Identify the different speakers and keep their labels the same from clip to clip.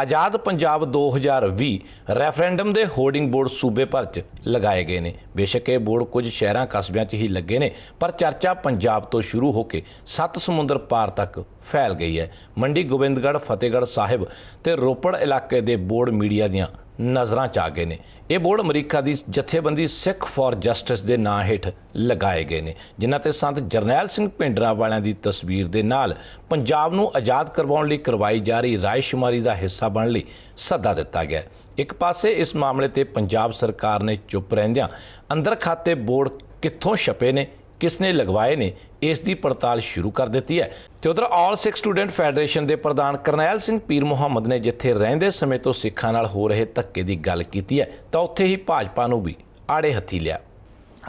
Speaker 1: ਆਜ਼ਾਦ Punjab 2020 referendum ਦੇ hoarding board ਸੂਬੇ ਭਰ 'ਚ ਲਗਾਏ ਗਏ ਨੇ। ਬੇਸ਼ੱਕ ਇਹ ਬੋਰਡ ਕੁਝ ਸ਼ਹਿਰਾਂ ਕਸਬਿਆਂ 'ਚ ਹੀ ਲੱਗੇ ਨੇ, ਪਰ ਚਰਚਾ ਪੰਜਾਬ ਤੋਂ ਸ਼ੁਰੂ ਹੋ ਕੇ ਸੱਤ ਸਮੁੰਦਰ ਪਾਰ ਤੱਕ ਫੈਲ ਗਈ ਹੈ। ਮੰਡੀ ਗੋਬਿੰਦਗੜ੍ਹ, ਫਤਿਹਗੜ੍ਹ ਸਾਹਿਬ ਤੇ ਰੋਪੜ ਇਲਾਕੇ ਦੇ ਬੋਰਡ ਮੀਡੀਆ ਦੀਆਂ ਨਜ਼ਰਾਂ 'ਚ ਆ ਗਏ ਨੇ। ਇਹ ਬੋਰਡ ਅਮਰੀਕਾ ਦੀ ਜਥੇਬੰਦੀ ਸਿੱਖ ਫਾਰ ਜਸਟਿਸ ਦੇ ਨਾਂ ਹੇਠ ਲਗਾਏ ਗਏ ਨੇ, ਜਿਨ੍ਹਾਂ ਤੇ ਸੰਤ ਜਰਨੈਲ ਸਿੰਘ ਭਿੰਡਰਾ ਵਾਲਿਆਂ ਦੀ ਤਸਵੀਰ ਦੇ ਨਾਲ ਪੰਜਾਬ ਨੂੰ ਆਜ਼ਾਦ ਕਰਵਾਉਣ ਲਈ ਕਰਵਾਈ ਜਾ ਰਹੀ ਰਾਇਸ਼ੁਮਾਰੀ ਦਾ ਹਿੱਸਾ ਬਣਨ ਲਈ ਸੱਦਾ ਦਿੱਤਾ ਗਿਆ। ਇੱਕ ਪਾਸੇ ਇਸ ਮਾਮਲੇ ਤੇ ਪੰਜਾਬ ਸਰਕਾਰ ਨੇ ਚੁੱਪ ਰਹਿੰਦਿਆਂ ਅੰਦਰ ਖਾਤੇ ਬੋਰਡ ਕਿੱਥੋਂ ਛਪੇ ਨੇ ਕਿਸ ਨੇ ਲਗਵਾਏ ਨੇ ਇਸ ਦੀ ਪੜਤਾਲ ਸ਼ੁਰੂ ਕਰ ਦਿੱਤੀ ਹੈ। ਤੇ ਉਧਰ ਆਲ ਸਿੱਖ ਸਟੂਡੈਂਟ ਫੈਡਰੇਸ਼ਨ ਦੇ ਪ੍ਰਧਾਨ ਕਰਨੈਲ ਸਿੰਘ ਪੀਰ ਮੁਹੰਮਦ ਨੇ ਜਿੱਥੇ ਰਹਿੰਦੇ ਸਮੇਂ ਤੋਂ ਸਿੱਖਾਂ ਨਾਲ ਹੋ ਰਹੇ ਧੱਕੇ ਦੀ ਗੱਲ ਕੀਤੀ ਹੈ ਤਾਂ ਉੱਥੇ ਹੀ ਭਾਜਪਾ ਨੂੰ ਵੀ ਆੜੇ ਹੱਥੀ ਲਿਆ।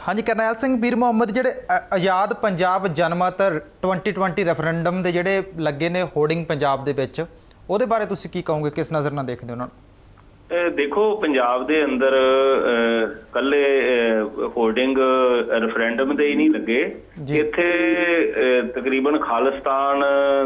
Speaker 2: ਹਾਂਜੀ ਕਰਨੈਲ ਸਿੰਘ ਪੀਰ ਮੁਹੰਮਦ ਜਿਹੜੇ ਆਜ਼ਾਦ ਪੰਜਾਬ ਜਨਮਤ 2020 ਰੈਫਰੈਂਡਮ ਦੇ ਜਿਹੜੇ ਲੱਗੇ ਨੇ ਹੋਰਡਿੰਗ ਪੰਜਾਬ ਦੇ ਵਿੱਚ ਉਹਦੇ ਬਾਰੇ ਤੁਸੀਂ ਕੀ ਕਹੋਗੇ? ਕਿਸ ਨਜ਼ਰ ਨਾਲ ਦੇਖਦੇ ਹੋ ਉਹਨਾਂ ਨੂੰ?
Speaker 3: ਦੇਖੋ ਪੰਜਾਬ ਦੇ ਅੰਦਰ ਕੱਲੇ ਹੋਰਡਿੰਗ ਰੈਫਰੈਂਡਮ ਦੇ ਹੀ ਨਹੀਂ ਲੱਗੇ। ਇੱਥੇ ਤਕਰੀਬਨ ਖਾਲਿਸਤਾਨ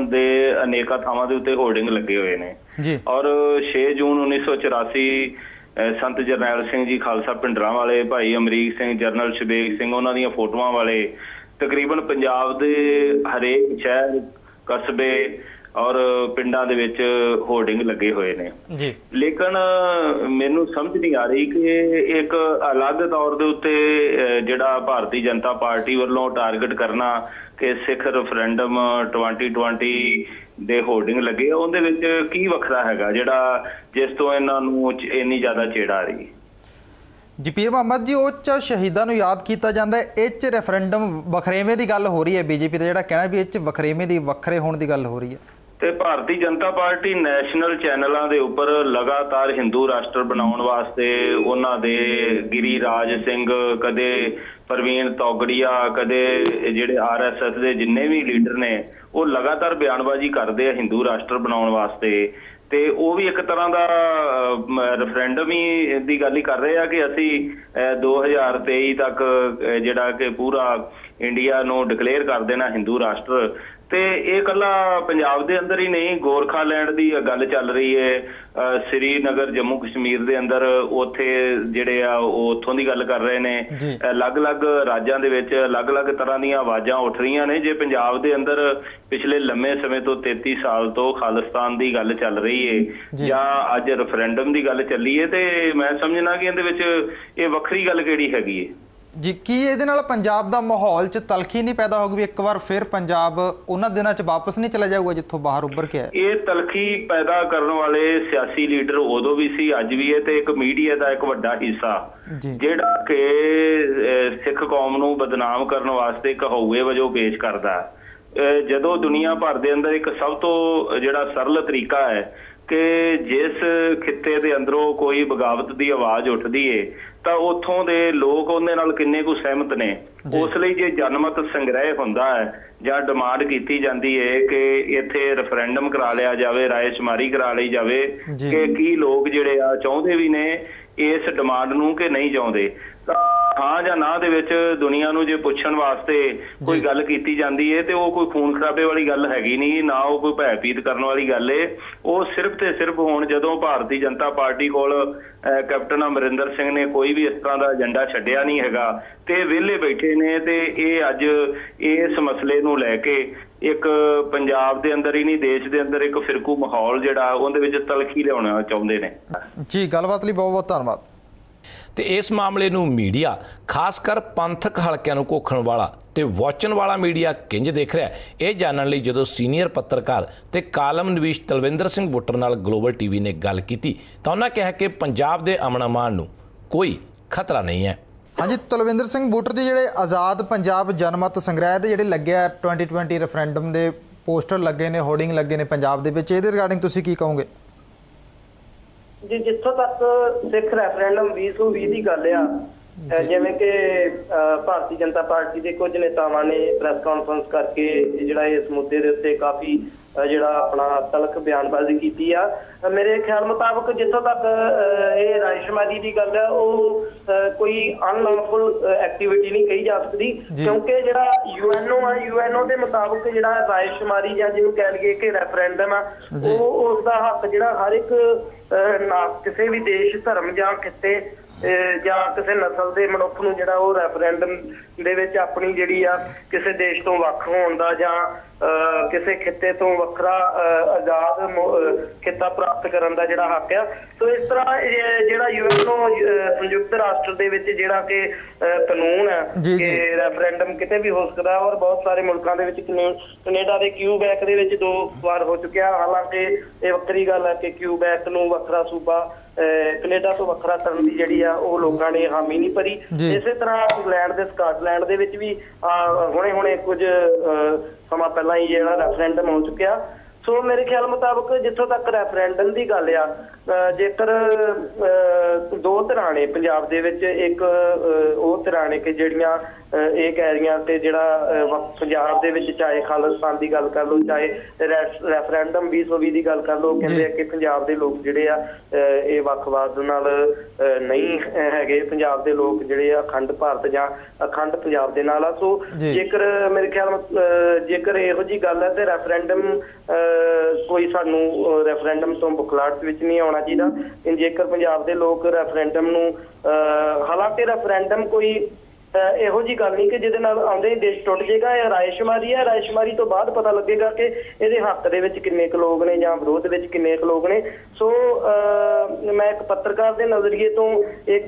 Speaker 3: ਦੇ ਅਨੇਕਾਂ ਥਾਵਾਂ ਦੇ ਉੱਤੇ ਹੋਰਡਿੰਗ ਲੱਗੇ ਹੋਏ ਨੇ।
Speaker 2: ਜੀ।
Speaker 3: ਔਰ 6 ਜੂਨ 1984 ਅਹ, ਸੰਤ ਜਰਨੈਲ ਸਿੰਘ ਜੀ ਖਾਲਸਾ ਪਿੰਡਰਾਂ ਵਾਲੇ ਭਾਈ ਅਮਰੀਕ ਸਿੰਘ ਜਰਨਲ ਸ਼ਬੇਗ ਸਿੰਘ ਉਹਨਾਂ ਦੀਆਂ ਫੋਟੋਆਂ ਵਾਲੇ ਤਕਰੀਬਨ ਪੰਜਾਬ ਦੇ ਹਰੇਕ ਸ਼ਹਿਰ ਕਸਬੇ ਔਰ ਪਿੰਡਾਂ ਦੇ ਵਿੱਚ ਹੋਰਡਿੰਗ ਲੱਗੇ ਹੋਏ ਨੇ।
Speaker 2: ਜੀ।
Speaker 3: ਲੇਕਿਨ ਮੈਨੂੰ ਸਮਝ ਨਹੀਂ ਆ ਰਹੀ ਕਿ ਇੱਕ ਅਲੱਗ ਤੌਰ ਦੇ ਉੱਤੇ ਜਿਹੜਾ ਭਾਰਤੀ ਜਨਤਾ ਪਾਰਟੀ ਵੱਲੋਂ ਟਾਰਗੇਟ ਕਰਨਾ ਕਿ ਸਿੱਖ ਰੈਫਰੈਂਡਮ 2020 ਦੇ ਹੋਰਡਿੰਗ ਲੱਗੇ ਉਹਦੇ ਵਿੱਚ ਕੀ ਵੱਖਰਾ ਹੈਗਾ ਜਿਹੜਾ ਜਿਸ ਤੋਂ ਇਹਨਾਂ ਨੂੰ ਇੰਨੀ ਜ਼ਿਆਦਾ ਚਿੜ ਆ ਰਹੀ?
Speaker 2: ਜੀ ਪੀਰ ਮੁਹੰਮਦ ਜੀ ਉਹ ਚ ਸ਼ਹੀਦਾਂ ਨੂੰ ਯਾਦ ਕੀਤਾ ਜਾਂਦਾ ਹੈ। ਇਹ ਚ ਰੈਫਰੈਂਡਮ ਵਖਰੇਵੇਂ ਦੀ ਗੱਲ ਹੋ ਰਹੀ ਹੈ। ਬੀਜੇਪੀ ਦਾ ਜਿਹੜਾ ਕਹਿਣਾ ਵੀ ਇਹ ਚ ਵਖਰੇਵੇਂ ਦੀ ਵੱਖਰੇ ਹੋਣ ਦੀ ਗੱਲ ਹੋ ਰਹੀ ਹੈ।
Speaker 3: ਤੇ ਭਾਰਤੀ ਜਨਤਾ ਪਾਰਟੀ ਨੈਸ਼ਨਲ ਚੈਨਲਾਂ ਦੇ ਉੱਪਰ ਲਗਾਤਾਰ ਹਿੰਦੂ ਰਾਸ਼ਟਰ ਬਣਾਉਣ ਵਾਸਤੇ ਉਹਨਾਂ ਦੇ ਗਿਰੀ ਰਾਜ ਸਿੰਘ ਕਦੇ ਪ੍ਰਵੀਨ ਤੌਗੜੀਆ ਕਦੇ ਜਿਹੜੇ ਆਰਐਸਐਸ ਦੇ ਜਿੰਨੇ ਵੀ ਲੀਡਰ ਨੇ ਉਹ ਲਗਾਤਾਰ ਬਿਆਨਬਾਜ਼ੀ ਕਰਦੇ ਆ ਹਿੰਦੂ ਰਾਸ਼ਟਰ ਬਣਾਉਣ ਵਾਸਤੇ। ਤੇ ਉਹ ਵੀ ਇੱਕ ਤਰ੍ਹਾਂ ਦਾ ਰੈਫਰੈਂਡਮ ਹੀ ਦੀ ਗੱਲ ਹੀ ਕਰ ਰਹੇ ਆ ਕਿ ਅਸੀਂ ਅਹ, 2023 ਤੱਕ ਜਿਹੜਾ ਕਿ ਪੂਰਾ ਇੰਡੀਆ ਨੂੰ ਡਿਕਲੇਅਰ ਕਰ ਦੇਣਾ ਹਿੰਦੂ ਰਾਸ਼ਟਰ। ਤੇ ਇਹ ਕੱਲਾ ਪੰਜਾਬ ਦੇ ਅੰਦਰ ਹੀ ਨਹੀਂ ਗੋਰਖਾਲੈਂਡ ਦੀ ਗੱਲ ਚੱਲ ਰਹੀ ਹੈ ਸ੍ਰੀਨਗਰ ਜੰਮੂ ਕਸ਼ਮੀਰ ਦੇ ਅੰਦਰ ਉੱਥੇ ਜਿਹੜੇ ਆ ਉਹ ਉੱਥੋਂ ਦੀ ਗੱਲ ਕਰ ਰਹੇ ਨੇ। ਅਲੱਗ-ਅਲੱਗ ਰਾਜਾਂ ਦੇ ਵਿੱਚ ਅਲੱਗ-ਅਲੱਗ ਤਰ੍ਹਾਂ ਦੀਆਂ ਆਵਾਜ਼ਾਂ ਉੱਠ ਰਹੀਆਂ ਨੇ ਜੇ ਪੰਜਾਬ ਦੇ ਅੰਦਰ ਪਿਛਲੇ ਲੰਮੇ ਸਮੇਂ ਤੋਂ 33 ਸਾਲ ਤੋਂ ਖਾਲਿਸਤਾਨ ਦੀ ਗੱਲ ਚੱਲ ਰਹੀ। ਏ ਜਾਂ ਅੱਜ ਰੈਫਰੈਂਡਮ ਦੀ ਗੱਲ ਚੱਲੀ ਏ ਤੇ ਮੈਂ ਸਮਝਣਾ ਕਿ ਇਹਦੇ ਵਿੱਚ ਇਹ ਵੱਖਰੀ ਗੱਲ ਕਿਹੜੀ ਹੈਗੀ ਏ
Speaker 2: ਜੀ ਕੀ ਇਹਦੇ ਨਾਲ ਪੰਜਾਬ ਦਾ ਮਾਹੌਲ ਚ ਤਲਖੀ ਨਹੀਂ ਪੈਦਾ ਹੋਊਗੀ ਵੀ ਇੱਕ ਵਾਰ ਫਿਰ ਪੰਜਾਬ ਉਹਨਾਂ ਦਿਨਾਂ ਚ ਵਾਪਸ ਨਹੀਂ ਚਲਾ ਜਾਊਗਾ ਜਿੱਥੋਂ ਬਾਹਰ ਉੱਭਰ ਕੇ ਆਇਆ?
Speaker 3: ਇਹ ਤਲਖੀ ਪੈਦਾ ਕਰਨ ਵਾਲੇ ਸਿਆਸੀ ਲੀਡਰ ਉਦੋਂ ਵੀ ਸੀ ਅੱਜ ਵੀ ਹੈ ਤੇ ਇੱਕ ਮੀਡੀਆ ਦਾ ਇੱਕ ਵੱਡਾ ਹਿੱਸਾ। ਜਿਹੜਾ ਕਿ ਸਿੱਖ ਕੌਮ ਨੂੰ ਬਦਨਾਮ ਕਰਨ ਵਾਸਤੇ ਇੱਕ ਹਊਏ ਵਜੋਂ ਪੇਸ਼ ਕਰਦਾ ਜਦੋਂ ਦੁਨੀਆ ਭਰ ਦੇ ਅੰਦਰ ਇੱਕ ਸਭ ਤੋਂ ਜਿਹੜਾ ਸਰਲ ਤਰੀਕਾ ਹੈ ਕਿ ਜਿਸ ਖਿੱਤੇ ਦੇ ਅੰਦਰੋਂ ਕੋਈ ਬਗਾਵਤ ਦੀ ਆਵਾਜ਼ ਉੱਠਦੀ ਏ ਤਾਂ ਉੱਥੋਂ ਦੇ ਲੋਕ ਉਹਦੇ ਨਾਲ ਕਿੰਨੇ ਕੁ ਸਹਿਮਤ ਨੇ। ਉਸ ਲਈ ਜੇ ਜਨਮਤ ਸੰਗ੍ਰਹਿ ਹੁੰਦਾ ਹੈ ਜਾਂ ਡਿਮਾਂਡ ਕੀਤੀ ਜਾਂਦੀ ਏ ਕਿ ਇੱਥੇ ਰੈਫਰੈਂਡਮ ਕਰਾ ਲਿਆ ਜਾਵੇ ਰਾਏਸ਼ੁਮਾਰੀ ਕਰਾ ਲਈ ਜਾਵੇ। ਕਿ ਕੀ ਲੋਕ ਜਿਹੜੇ ਆ ਚਾਹੁੰਦੇ ਵੀ ਨੇ ਇਸ ਡਿਮਾਂਡ ਨੂੰ ਕਿ ਨਹੀਂ ਚਾਹੁੰਦੇ ਤਾਂ ਹਾਂ ਜਾਂ ਨਾ ਦੇ ਵਿੱਚ ਦੁਨੀਆ ਨੂੰ ਜੇ ਪੁੱਛਣ ਵਾਸਤੇ ਕੋਈ। ਗੱਲ ਕੀਤੀ ਜਾਂਦੀ ਏ ਤੇ ਉਹ ਕੋਈ ਖੂਨ ਖਰਾਬੇ ਵਾਲੀ ਗੱਲ ਹੈਗੀ ਨਹੀਂ ਨਾ ਉਹ ਕੋਈ ਭੈਭੀਤ ਕਰਨ ਵਾਲੀ ਗੱਲ ਏ। ਉਹ ਸਿਰਫ ਤੇ ਸਿਰਫ ਹੁਣ ਜਦੋਂ ਭਾਰਤੀ ਜਨਤਾ ਪਾਰਟੀ ਕੋਲ ਕੈਪਟਨ ਅਮਰਿੰਦਰ ਸਿੰਘ ਨੇ ਕੋਈ ਵੀ ਇਸ ਤਰ੍ਹਾਂ ਦਾ ਏਜੰਡਾ ਛੱਡਿਆ ਨਹੀਂ ਹੈਗਾ ਤੇ ਵਿਹਲੇ ਬੈਠੇ ਨੇ ਤੇ ਇਹ ਅੱਜ ਇਸ ਮਸਲੇ ਨੂੰ ਲੈ ਕੇ ਇੱਕ ਪੰਜਾਬ ਦੇ ਅੰਦਰ ਹੀ ਨਹੀਂ ਦੇਸ਼ ਦੇ ਅੰਦਰ ਇੱਕ ਫਿਰਕੂ ਮਾਹੌਲ ਜਿਹੜਾ ਉਹਦੇ ਵਿੱਚ ਤਲਖੀ ਲਿਆਉਣਾ ਚਾਹੁੰਦੇ ਨੇ।
Speaker 2: ਜੀ ਗੱਲਬਾਤ ਲਈ ਬਹੁਤ ਬਹੁਤ ਧੰਨਵਾਦ।
Speaker 1: ਤੇ ਇਸ ਮਾਮਲੇ ਨੂੰ ਮੀਡੀਆ, ਖਾਸ ਕਰ ਪੰਥਕ ਹਲਕਿਆਂ ਨੂੰ ਘੋਖਣ ਵਾਲਾ ਤੇ ਵਾਚਣ ਵਾਲਾ ਮੀਡੀਆ ਕਿੰਜ ਦੇਖ ਰਿਹਾ ਇਹ ਜਾਣਨ ਲਈ ਜਦੋਂ ਸੀਨੀਅਰ ਪੱਤਰਕਾਰ ਤੇ ਕਾਲਮ ਨਵੀਸ਼ ਤਲਵਿੰਦਰ ਸਿੰਘ ਬੁੱਟਰ ਨਾਲ ਗਲੋਬਲ ਟੀਵੀ ਨੇ ਗੱਲ ਕੀਤੀ, ਤਾਂ ਉਹਨਾਂ ਕਿਹਾ ਕਿ ਪੰਜਾਬ ਦੇ ਅਮਨ ਅਮਾਨ ਨੂੰ ਕੋਈ ਖਤਰਾ ਨਹੀਂ ਹੈ।
Speaker 2: ਹਾਂਜੀ, ਤਲਵਿੰਦਰ ਸਿੰਘ ਬੂਟਰ ਜੀ, ਜਿਹੜੇ ਆਜ਼ਾਦ ਪੰਜਾਬ ਜਨਮਤ ਸੰਗ੍ਰਹਿ ਦੇ ਜਿਹੜੇ ਲੱਗਿਆ 2020 ਰੈਫਰੈਂਡਮ ਦੇ ਪੋਸਟਰ ਲੱਗੇ ਨੇ ਹੋਰਡਿੰਗ ਲੱਗੇ ਨੇ ਪੰਜਾਬ ਦੇ ਵਿੱਚ, ਇਹਦੇ ਰਿਗਾਰਡਿੰਗ ਤੁਸੀਂ ਕੀ ਕਹੋਗੇ?
Speaker 4: ਜੀ ਜਿੱਥੋਂ ਤੱਕ ਸਿੱਖ ਰੈਫਰੈਂਡਮ 2020 ਦੀ ਗੱਲ ਆ ਜਿਵੇਂ ਕਿ ਭਾਰਤੀ ਜਨਤਾ ਪਾਰਟੀ ਦੇ ਕੁਝ ਨੇਤਾਵਾਂ ਨੇ ਪ੍ਰੈਸ ਕਾਨਫਰੰਸ ਕਰਕੇ ਜਿਹੜਾ ਇਸ ਮੁੱਦੇ ਦੇ ਉੱਤੇ ਕਾਫੀ ਜਿਹੜਾ ਆਪਣਾ ਤਲਕ ਬਿਆਨਬਾਜ਼ੀ ਕੀਤੀ ਆ ਮੇਰੇ ਖਿਆਲ ਮੁਤਾਬਕ ਜਿੱਥੋਂ ਤੱਕ ਇਹ ਰਾਇਸ਼ਮਾਰੀ ਦੀ ਗੱਲ ਹੈ ਉਹ ਕੋਈ ਅਨਲੌਫੁਲ ਐਕਟੀਵਿਟੀ ਨਹੀਂ ਕਹੀ ਜਾ ਸਕਦੀ। ਕਿਉਂਕਿ ਜਿਹੜਾ ਯੂਐਨਓ ਆ ਯੂਐਨਓ ਦੇ ਮੁਤਾਬਕ ਜਿਹੜਾ ਰਾਇਸ਼ਮਾਰੀ ਜਾਂ ਜਿਹਨੂੰ ਕਹਿ ਲਈਏ ਕਿ ਰੈਫਰੈਂਡਮ ਆ। ਉਹ ਉਸ ਦਾ ਹੱਕ ਜਿਹੜਾ ਹਰ ਇੱਕ ਨਾ ਕਿਸੇ ਵੀ ਦੇਸ਼ ਧਰਮ ਜਾਂ ਅ, ਜਾਂ ਕਿਸੇ ਨਸਲ ਦੇ ਮਨੁੱਖ ਨੂੰ ਜਿਹੜਾ ਉਹ ਰੈਫਰੈਂਡਮ ਦੇ ਵਿੱਚ ਆਪਣੀ ਜਿਹੜੀ ਆ ਕਿਸੇ ਦੇਸ਼ ਤੋਂ ਵੱਖ ਹੋਣ ਦਾ ਜਾਂ ਅ, ਕਿਸੇ ਖਿੱਤੇ ਤੋਂ ਵੱਖਰਾ ਅ, ਆਜ਼ਾਦ ਖਿੱਤਾ ਪ੍ਰਾਪਤ ਕਰਨ ਦਾ ਜਿਹੜਾ ਹੱਕ ਆ ਸੋ ਇਸ ਤਰ੍ਹਾਂ ਜਿਹੜਾ ਯੂਐਨਓ ਸੰਯੁਕਤ ਰਾਸ਼ਟਰ ਦੇ ਵਿੱਚ ਜਿਹੜਾ ਕਿ ਕਾਨੂੰਨ ਹੈ। ਕਿ ਰੈਫਰੈਂਡਮ ਕਿਤੇ ਵੀ ਹੋ ਸਕਦਾ ਔਰ ਬਹੁਤ ਸਾਰੇ ਮੁਲਕਾਂ ਦੇ ਵਿੱਚ ਕਨੇ- ਕੈਨੇਡਾ ਦੇ ਕਿਊਬੈਕ ਦੇ ਵਿੱਚ ਦੋ ਵਾਰ ਹੋ ਚੁੱਕਿਆ ਹਾਲਾਂਕਿ ਇਹ ਵੱਖਰੀ ਗੱਲ ਹੈ ਕਿ ਕਿਊਬੈਕ ਨੂੰ ਵੱਖਰਾ ਸੂਬਾ ਕੈਨੇਡਾ ਤੋਂ ਵੱਖਰਾ ਕਰਨ ਦੀ ਜਿਹੜੀ ਆ ਉਹ ਲੋਕਾਂ ਨੇ ਹਾਮੀ ਨਹੀਂ ਭਰੀ। ਇਸੇ ਤਰ੍ਹਾਂ ਇੰਗਲੈਂਡ ਦੇ ਸਕਾਟਲੈਂਡ ਦੇ ਵਿੱਚ ਵੀ ਹੁਣੇ ਹੁਣੇ ਕੁਝ ਸਮਾਂ ਪਹਿਲਾਂ ਹੀ ਜਿਹੜਾ ਰੈਫਰੈਂਡਮ ਹੋ ਚੁੱਕਿਆ ਸੋ ਮੇਰੇ ਖਿਆਲ ਮੁਤਾਬਕ ਜਿੱਥੋਂ ਤੱਕ ਰੈਫਰੈਂਡਮ ਦੀ ਗੱਲ ਆ ਅਹ, ਜੇਕਰ ਅਹ, ਦੋ ਧਿਰਾਂ ਨੇ ਪੰਜਾਬ ਦੇ ਵਿੱਚ ਇੱਕ ਅਹ, ਉਹ ਧਿਰਾਂ ਨੇ ਕਿ ਜਿਹੜੀਆਂ ਇਹ ਕਹਿ ਰਹੀਆਂ ਤੇ ਜਿਹੜਾ ਪੰਜਾਬ ਦੇ ਵਿੱਚ ਚਾਹੇ ਖਾਲਿਸਤਾਨ ਦੀ ਗੱਲ ਕਰ ਲਓ ਚਾਹੇ ਰੈਫ- ਰੈਫਰੈਂਡਮ 2020 ਦੀ ਗੱਲ ਕਰ ਲਓ ਕਹਿੰਦੇ ਆ ਕਿ ਪੰਜਾਬ ਦੇ ਲੋਕ ਜਿਹੜੇ ਆ ਇਹ ਵੱਖਵਾਦ ਨਾਲ ਨਹੀਂ ਹੈਗੇ। ਪੰਜਾਬ ਦੇ ਲੋਕ ਜਿਹੜੇ ਆ ਅਖੰਡ ਭਾਰਤ ਜਾਂ ਅਖੰਡ ਪੰਜਾਬ ਦੇ ਨਾਲ ਆ। ਸੋ। ਜੇਕਰ ਮੇਰੇ ਖਿਆਲ ਜੇਕਰ ਇਹੋ ਜੀ ਗੱਲ ਹੈ ਤੇ ਰੈਫਰੈਂਡਮ ਅਹ, ਕੋਈ ਸਾਨੂੰ ਰੈਫਰੈਂਡਮ ਤੋਂ ਬੁਖਲਾਟ ਵਿੱਚ ਨਹੀਂ ਆਉਣਾ ਚਾਹੀਦਾ। ਜੇਕਰ ਪੰਜਾਬ ਦੇ ਲੋਕ ਰੈਫਰੈਂਡਮ ਨੂੰ ਅਹ, ਹਾਲਾਂਕਿ ਰੈਫਰੈਂਡਮ ਕੋਈ ਇਹੋ ਜੀ ਗੱਲ ਨਹੀਂ ਕਿ ਜਿਹਦੇ ਨਾਲ ਆਉਂਦੇ ਹੀ ਦੇਸ਼ ਟੁੱਟ ਜਾਏਗਾ ਇਹ ਰਾਇਸ਼ਮਾਰੀ ਹੈ ਰਾਇਸ਼ਮਾਰੀ ਤੋਂ ਬਾਅਦ ਪਤਾ ਲੱਗੇਗਾ ਕਿ ਇਹਦੇ ਹੱਕ ਦੇ ਵਿੱਚ ਕਿੰਨੇ ਕੁ ਲੋਕ ਨੇ ਜਾਂ ਵਿਰੋਧ ਵਿੱਚ ਕਿੰਨੇ ਕੁ ਲੋਕ ਨੇ ਸੋ ਮੈਂ ਇੱਕ ਪੱਤਰਕਾਰ ਦੇ ਨਜ਼ਰੀਏ ਤੋਂ ਇੱਕ।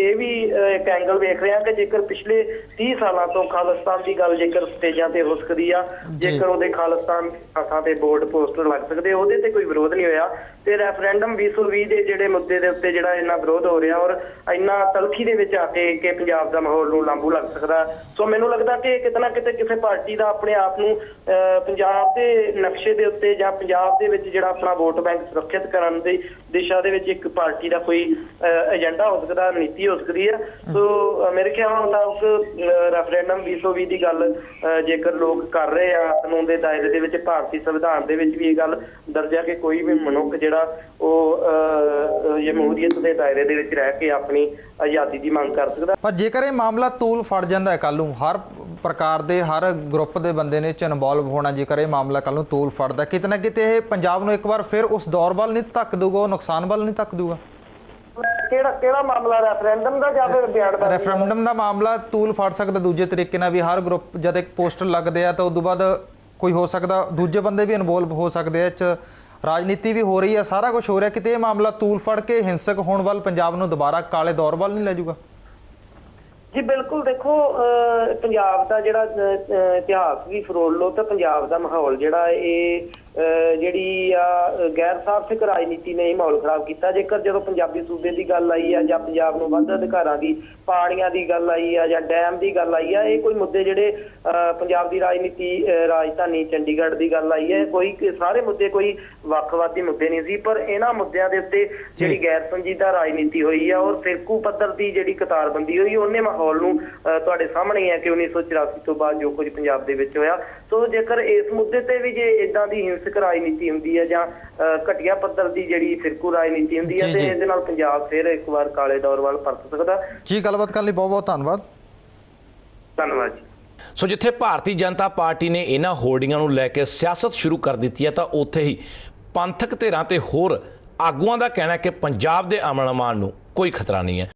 Speaker 4: ਇਹ ਵੀ ਇੱਕ ਐਂਗਲ ਵੇਖ ਰਿਹਾ ਕਿ ਜੇਕਰ ਪਿਛਲੇ 30 ਸਾਲਾਂ ਤੋਂ ਖਾਲਿਸਤਾਨ ਦੀ ਗੱਲ ਜੇਕਰ ਸਟੇਜਾਂ ਤੇ ਹੋ ਸਕਦੀ ਆ। ਜੇਕਰ ਉਹਦੇ ਖਾਲਿਸਤਾਨ ਥਾਂ ਤੇ ਬੋਰਡ ਪੋਸਟਰ ਲੱਗ ਸਕਦੇ ਉਹਦੇ ਤੇ ਕੋਈ ਵਿਰੋਧ ਨਹੀਂ ਹੋਇਆ ਤੇ ਰੈਫਰੈਂਡਮ 2020 ਦੇ ਜਿਹੜੇ ਮੁੱਦੇ ਦੇ ਉੱਤੇ ਜਿਹੜਾ ਇੰਨਾ ਵਿਰੋਧ ਹੋ ਰਿਹਾ ਔਰ ਇੰਨਾ ਤਲਖੀ ਦੇ ਵਿੱਚ ਆ ਕੇ ਕਿ ਪੰਜਾਬ ਦਾ ਮਾਹੌਲ ਨੂੰ ਲਾਂਬੂ ਲੱਗ ਸਕਦਾ। ਸੋ ਮੈਨੂੰ ਲੱਗਦਾ ਕਿ ਕਿਤੇ ਨਾ ਕਿਤੇ ਕਿਸੇ ਪਾਰਟੀ ਦਾ ਆਪਣੇ ਆਪ ਨੂੰ ਪੰਜਾਬ ਦੇ ਨਕਸ਼ੇ ਦੇ ਉੱਤੇ ਜਾਂ ਪੰਜਾਬ ਦੇ ਵਿੱਚ ਜਿਹੜਾ ਆਪਣਾ ਵੋਟ ਬੈਂਕ ਸੁਰੱਖਿਅਤ ਕਰਨ ਦੀ ਦਿਸ਼ਾ ਦੇ ਵਿੱਚ ਇੱਕ ਪਾਰਟੀ ਦਾ ਕੋਈ ਏਜੰਡਾ ਹੋ ਸਕਦਾ ਨੀਤੀ ਹੋ ਸਕਦੀ ਹੈ। ਸੋ ਮੇਰੇ ਖਿਆਲ ਮੁਤਾਬਕ ਰੈਫਰੈਂਡਮ 2020 ਦੀ ਗੱਲ ਜੇਕਰ ਲੋਕ ਕਰ ਰਹੇ ਆ ਕਾਨੂੰਨ ਦੇ ਦਾਇਰੇ ਦੇ ਵਿੱਚ ਭਾਰਤੀ ਸੰਵਿਧਾਨ ਦੇ ਵਿੱਚ ਵੀ ਇਹ ਗੱਲ ਦਰਜ ਹੈ ਕਿ ਕੋਈ ਵੀ ਮਨੁੱਖ ਜਿਹੜਾ ਉਹ ਅਹ, ਅਹ, ਜਮਹੂਰੀਅਤ ਦੇ ਦਾਇਰੇ ਦੇ ਵਿੱਚ ਰਹਿ ਕੇ ਆਪਣੀ ਆਜ਼ਾਦੀ ਦੀ ਮੰਗ ਕਰ ਸਕਦਾ।
Speaker 2: ਪਰ ਜੇਕਰ ਇਹ ਮਾਮਲਾ ਤੂਲ ਫੜ ਜਾਂਦਾ ਹੈ ਕੱਲ ਨੂੰ। ਹਰ ਪ੍ਰਕਾਰ ਦੇ ਹਰ ਗਰੁੱਪ ਦੇ ਬੰਦੇ ਨੇ ਚ ਇਨਵੋਲਵ ਹੋਣਾ ਜੇਕਰ ਇਹ ਮਾਮਲਾ ਕੱਲ ਨੂੰ ਤੂਲ ਫੜਦਾ ਕਿਤੇ ਨਾ ਕਿਤੇ ਇਹ ਪੰਜਾਬ ਨੂੰ ਇੱਕ ਵਾਰ ਫਿਰ ਉਸ ਦੌਰ ਵੱਲ ਨਹੀਂ ਧੱਕ ਦੂਗਾ ਨੁਕਸਾਨ ਵੱਲ ਨਹੀਂ ਧੱਕ ਦੂਗਾ
Speaker 4: ਕਿਹੜਾ ਕਿਹੜਾ ਮਾਮਲਾ ਰੈਫਰੈਂਡਮ ਦਾ ਜਾਂ ਫਿਰ ਬਿਆਨਬਾਜ਼ੀ ਦਾ?
Speaker 2: ਰੈਫਰੈਂਡਮ ਦਾ ਮਾਮਲਾ ਤੂਲ ਫੜ ਸਕਦਾ ਦੂਜੇ ਤਰੀਕੇ ਨਾਲ ਵੀ ਹਰ ਗਰੁੱਪ ਜਦ ਇੱਕ ਪੋਸਟਰ ਲੱਗਦੇ ਆ ਤਾਂ ਉਸ ਤੋਂ ਬਾਅਦ ਕੋਈ ਹੋ ਸਕਦਾ ਦੂਜੇ ਬੰਦੇ ਵੀ ਇਨਵੋਲਵ ਹੋ ਸਕਦੇ ਆ ਚ ਰਾਜਨੀਤੀ ਵੀ ਹੋ ਰਹੀ ਹੈ ਸਾਰਾ ਕੁਝ ਹੋ ਰਿਹਾ ਕਿਤੇ ਇਹ ਮਾਮਲਾ ਤੂਲ ਫੜ ਕੇ ਹਿੰਸਕ ਹੋਣ ਵੱਲ ਪੰਜਾਬ ਨੂੰ ਦੁਬਾਰਾ ਕਾਲੇ ਦੌਰ ਵੱਲ ਨਹੀਂ ਲੈ ਜਾਊਗਾ।
Speaker 4: ਜੀ, ਬਿਲਕੁਲ ਦੇਖੋ ਪੰਜਾਬ ਦਾ ਜਿਹੜਾ ਇਤਿਹਾਸ ਵੀ ਫਰੋਲ ਲਓ ਤਾਂ ਪੰਜਾਬ ਦਾ ਮਾਹੌਲ ਜਿਹੜਾ ਇਹ ਜਿਹੜੀ ਆ ਗੈਰ ਸਾਰਥਕ ਰਾਜਨੀਤੀ ਨੇ ਇਹ ਮਾਹੌਲ ਖਰਾਬ ਕੀਤਾ। ਜੇਕਰ ਜਦੋਂ ਪੰਜਾਬੀ ਸੂਬੇ ਦੀ ਗੱਲ ਆਈ ਆ ਜਾਂ ਪੰਜਾਬ ਨੂੰ ਵੱਧ ਅਧਿਕਾਰਾਂ ਦੀ ਪਾਣੀਆਂ ਦੀ ਗੱਲ ਆਈ ਆ ਜਾਂ ਡੈਮ ਦੀ ਗੱਲ ਆਈ ਆ ਇਹ ਕੋਈ ਮੁੱਦੇ ਜਿਹੜੇ ਪੰਜਾਬ ਦੀ ਰਾਜਨੀਤੀ ਰਾਜਧਾਨੀ ਚੰਡੀਗੜ੍ਹ ਦੀ ਗੱਲ ਆਈ ਹੈ ਕੋਈ ਸਾਰੇ ਮੁੱਦੇ ਕੋਈ ਵੱਖਵਾਦੀ ਮੁੱਦੇ ਨਹੀਂ ਸੀ ਪਰ ਇਹਨਾਂ ਮੁੱਦਿਆਂ ਦੇ ਉੱਤੇ ਜਿਹੜੀ ਗੈਰ ਸੰਜੀਦਾ ਰਾਜਨੀਤੀ ਹੋਈ ਆ ਔਰ ਫਿਰਕੂ ਪੱਧਰ ਦੀ ਜਿਹੜੀ ਕਤਾਰਬੰਦੀ ਹੋਈ ਉਹਨੇ ਮਾਹੌਲ ਨੂੰ ਤੁਹਾਡੇ ਸਾਹਮਣੇ ਹੀ ਹੈ ਕਿ 1984 ਤੋਂ ਬਾਅਦ ਜੋ ਕੁਝ ਪੰਜਾਬ ਦੇ ਵਿੱਚ ਹੋਇਆ। ਸੋ ਜੇਕਰ ਇਸ ਮੁੱਦੇ ਤੇ ਵੀ ਜੇ ਇਦਾਂ ਦੀ ਹਿੰਸਕ ਰਾਜਨੀਤੀ ਹੁੰਦੀ ਹੈ ਜਾਂ ਘਟੀਆ ਪੱਧਰ ਦੀ ਜਿਹੜੀ ਫਿਰਕੂ ਰਾਜਨੀਤੀ ਹੁੰਦੀ ਹੈ ਤੇ। ਇਹਦੇ ਨਾਲ ਪੰਜਾਬ ਫਿਰ ਇੱਕ ਵਾਰ ਕਾਲੇ ਦੌਰ ਵੱਲ ਪਰਤ ਸਕਦਾ।
Speaker 2: ਜੀ ਗੱਲਬਾਤ ਕਰਨ ਲਈ ਬਹੁਤ ਬਹੁਤ ਧੰਨਵਾਦ।
Speaker 4: ਧੰਨਵਾਦ ਜੀ।
Speaker 1: ਸੋ ਜਿੱਥੇ ਭਾਰਤੀ ਜਨਤਾ ਪਾਰਟੀ ਨੇ ਇਹਨਾਂ ਹੋਰਡਿੰਗਾਂ ਨੂੰ ਲੈ ਕੇ ਸਿਆਸਤ ਸ਼ੁਰੂ ਕਰ ਦਿੱਤੀ ਹੈ ਤਾਂ ਉੱਥੇ ਹੀ ਪੰਥਕ ਧਿਰਾਂ ਤੇ ਹੋਰ ਆਗੂਆਂ ਦਾ ਕਹਿਣਾ ਹੈ ਕਿ ਪੰਜਾਬ ਦੇ ਅਮਨ ਅਮਾਨ ਨੂੰ ਕੋਈ ਖਤਰਾ ਨਹੀਂ ਹੈ।